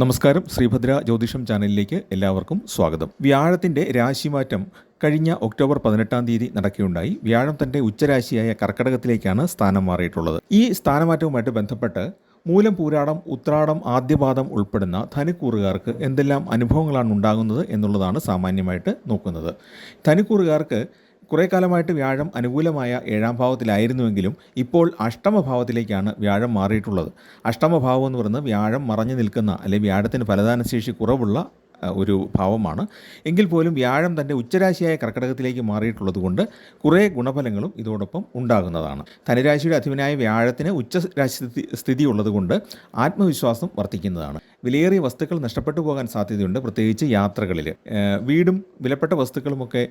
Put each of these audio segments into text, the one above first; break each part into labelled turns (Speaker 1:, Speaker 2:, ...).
Speaker 1: നമസ്കാരം. ശ്രീഭദ്ര ജ്യോതിഷം ചാനലിലേക്ക് എല്ലാവർക്കും സ്വാഗതം. വ്യാഴത്തിന്റെ രാശിമാറ്റം കഴിഞ്ഞ ഒക്ടോബർ പതിനെട്ടാം തീയതി നടക്കുകയുണ്ടായി. വ്യാഴം തന്റെ ഉച്ചരാശിയായ കർക്കടകത്തിലേക്കാണ് സ്ഥാനം മാറിയിട്ടുള്ളത്. ഈ സ്ഥാനമാറ്റവുമായിട്ട് ബന്ധപ്പെട്ട് മൂലം പൂരാടം ഉത്രാടം ആദ്യപാദം ഉൾപ്പെടുന്ന ധനുക്കൂറുകാർക്ക് എന്തെല്ലാം അനുഭവങ്ങളാണ് ഉണ്ടാകുന്നത് എന്നുള്ളതാണ് സാമാന്യമായിട്ട് നോക്കുന്നത്. ധനുക്കൂറുകാർക്ക് കുറേ കാലമായിട്ട് വ്യാഴം അനുകൂലമായ ഏഴാം ഭാവത്തിലായിരുന്നുവെങ്കിലും ഇപ്പോൾ അഷ്ടമഭാവത്തിലേക്കാണ് വ്യാഴം മാറിയിട്ടുള്ളത്. അഷ്ടമഭാവം എന്ന് പറയുന്നത് വ്യാഴം മറഞ്ഞു നിൽക്കുന്ന അല്ലെങ്കിൽ വ്യാഴത്തിന് ഫലദാന ശേഷി കുറവുള്ള ഒരു ഭാവമാണ്. എങ്കിൽ പോലും വ്യാഴം തന്റെ ഉച്ചരാശിയായ കർക്കിടകത്തിലേക്ക് മാറിയിട്ടുള്ളത് കൊണ്ട് കുറേ ഗുണഫലങ്ങളും ഇതോടൊപ്പം ഉണ്ടാകുന്നതാണ്. ധനുരാശിയുടെ അധിപനായ വ്യാഴത്തിന് ഉച്ചരാശി സ്ഥിതി- സ്ഥിതി ഉള്ളതുകൊണ്ട് ആത്മവിശ്വാസം വർദ്ധിക്കുന്നതാണ്. വിലയേറിയ വസ്തുക്കൾ നഷ്ടപ്പെട്ടു പോകാൻ സാധ്യതയുണ്ട് പ്രത്യേകിച്ച് യാത്രകളിൽ. വീടും വിലപ്പെട്ട വസ്തുക്കളുമൊക്കെ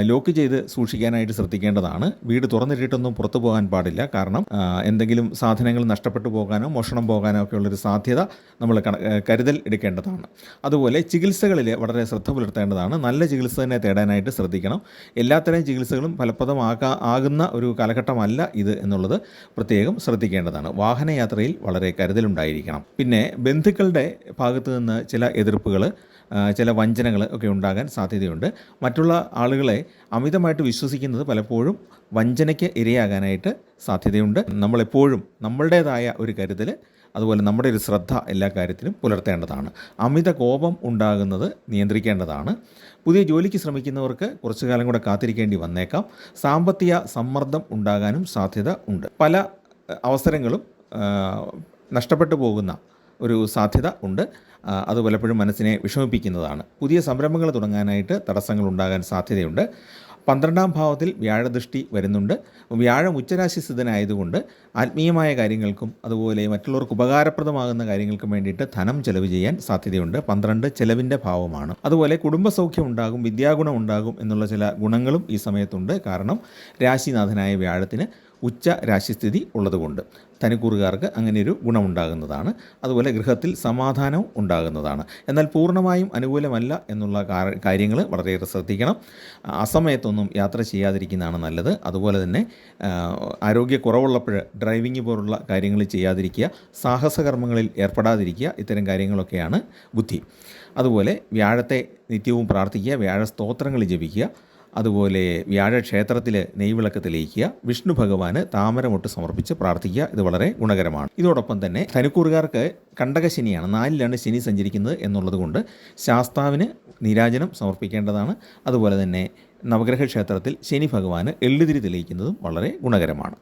Speaker 1: ലോക്ക് ചെയ്ത് സൂക്ഷിക്കാനായിട്ട് ശ്രദ്ധിക്കേണ്ടതാണ്. വീട് തുറന്നിട്ടിട്ടൊന്നും പുറത്തു പോകാൻ പാടില്ല. കാരണം എന്തെങ്കിലും സാധനങ്ങൾ നഷ്ടപ്പെട്ടു പോകാനോ മോഷണം പോകാനോ ഒക്കെ ഉള്ളൊരു സാധ്യത നമ്മൾ കരുതൽ എടുക്കേണ്ടതാണ്. അതുപോലെ ചികിത്സകളിൽ വളരെ ശ്രദ്ധ പുലർത്തേണ്ടതാണ്. നല്ല ചികിത്സ തന്നെ തേടാനായിട്ട് ശ്രദ്ധിക്കണം. എല്ലാത്തരം ചികിത്സകളും ഫലപ്രദമാക്കാ ആകുന്ന ഒരു കാലഘട്ടമല്ല ഇത് എന്നുള്ളത് പ്രത്യേകം ശ്രദ്ധിക്കേണ്ടതാണ്. വാഹനയാത്രയിൽ വളരെ കരുതലുണ്ടായിരിക്കണം. പിന്നെ ബന്ധുക്കളുടെ ഭാഗത്തു നിന്ന് ചില എതിർപ്പുകൾ ചില വഞ്ചനകൾ ഒക്കെ ഉണ്ടാകാൻ സാധ്യതയുണ്ട്. മറ്റുള്ള ആളുകളെ അമിതമായിട്ട് വിശ്വസിക്കുന്നത് പലപ്പോഴും വഞ്ചനയ്ക്ക് ഇരയാകാനായിട്ട് സാധ്യതയുണ്ട്. നമ്മളെപ്പോഴും നമ്മളുടേതായ ഒരു കരുതൽ അതുപോലെ നമ്മുടെ ഒരു ശ്രദ്ധ എല്ലാ കാര്യത്തിലും പുലർത്തേണ്ടതാണ്. അമിത കോപം ഉണ്ടാകുന്നത് നിയന്ത്രിക്കേണ്ടതാണ്. പുതിയ ജോലിക്ക് ശ്രമിക്കുന്നവർക്ക് കുറച്ചു കാലം കൂടെ കാത്തിരിക്കേണ്ടി വന്നേക്കാം. സാമ്പത്തിക സമ്മർദ്ദം ഉണ്ടാകാനും സാധ്യത ഉണ്ട്. പല അവസരങ്ങളും നഷ്ടപ്പെട്ടു പോകുന്ന ഒരു സാധ്യത ഉണ്ട്. അത് പലപ്പോഴും മനസ്സിനെ വിഷമിപ്പിക്കുന്നതാണ്. പുതിയ സംരംഭങ്ങൾ തുടങ്ങാനായിട്ട് തടസ്സങ്ങൾ ഉണ്ടാകാൻ സാധ്യതയുണ്ട്. പന്ത്രണ്ടാം ഭാവത്തിൽ വ്യാഴദൃഷ്ടി വരുന്നുണ്ട്. വ്യാഴം ഉച്ചരാശി സ്ഥിതനായതുകൊണ്ട് ആത്മീയമായ കാര്യങ്ങൾക്കും അതുപോലെ മറ്റുള്ളവർക്ക് ഉപകാരപ്രദമാകുന്ന കാര്യങ്ങൾക്കും വേണ്ടിയിട്ട് ധനം ചെലവ് ചെയ്യാൻ സാധ്യതയുണ്ട്. പന്ത്രണ്ട് ചെലവിന്റെ ഭാവമാണ്. അതുപോലെ കുടുംബസൗഖ്യം ഉണ്ടാകും വിദ്യാഗുണം ഉണ്ടാകും എന്നുള്ള ചില ഗുണങ്ങളും ഈ സമയത്തുണ്ട്. കാരണം രാശിനാഥനായ വ്യാഴത്തിന് ഉച്ച രാശിസ്ഥിതി ഉള്ളതുകൊണ്ട് തനിക്കൂറുകാർക്ക് അങ്ങനെയൊരു ഗുണമുണ്ടാകുന്നതാണ്. അതുപോലെ ഗൃഹത്തിൽ സമാധാനവും ഉണ്ടാകുന്നതാണ്. എന്നാൽ പൂർണമായും അനുകൂലമല്ല എന്നുള്ള കാര്യങ്ങൾ വളരെയേറെ ശ്രദ്ധിക്കണം. അസമയത്തൊന്നും യാത്ര ചെയ്യാതിരിക്കുന്നതാണ് നല്ലത്. അതുപോലെ തന്നെ ആരോഗ്യക്കുറവുള്ളപ്പോൾ ഡ്രൈവിംഗ് പോലുള്ള കാര്യങ്ങൾ ചെയ്യാതിരിക്കുക സാഹസകർമ്മങ്ങളിൽ ഏർപ്പെടാതിരിക്കുക ഇത്തരം കാര്യങ്ങളൊക്കെയാണ് ബുദ്ധി. അതുപോലെ വ്യാഴത്തെ നിത്യവും പ്രാർത്ഥിക്കുക വ്യാഴ സ്തോത്രങ്ങൾ ജപിക്കുക അതുപോലെ വ്യാഴക്ഷേത്രത്തിൽ നെയ്വിളക്ക് തെളിയിക്കുക വിഷ്ണു ഭഗവാന് താമരമൊട്ട് സമർപ്പിച്ച് പ്രാർത്ഥിക്കുക ഇത് വളരെ ഗുണകരമാണ്. ഇതോടൊപ്പം തന്നെ ധനുക്കൂറുകാർക്ക് കണ്ടകശനിയാണ് നാലിലാണ് ശനി സഞ്ചരിക്കുന്നത് എന്നുള്ളത് കൊണ്ട് ശാസ്താവിന് നീരാജനം സമർപ്പിക്കേണ്ടതാണ്. അതുപോലെ തന്നെ നവഗ്രഹ ക്ഷേത്രത്തിൽ ശനി ഭഗവാന് എള്ളുതിരി തെളിയിക്കുന്നതും വളരെ ഗുണകരമാണ്.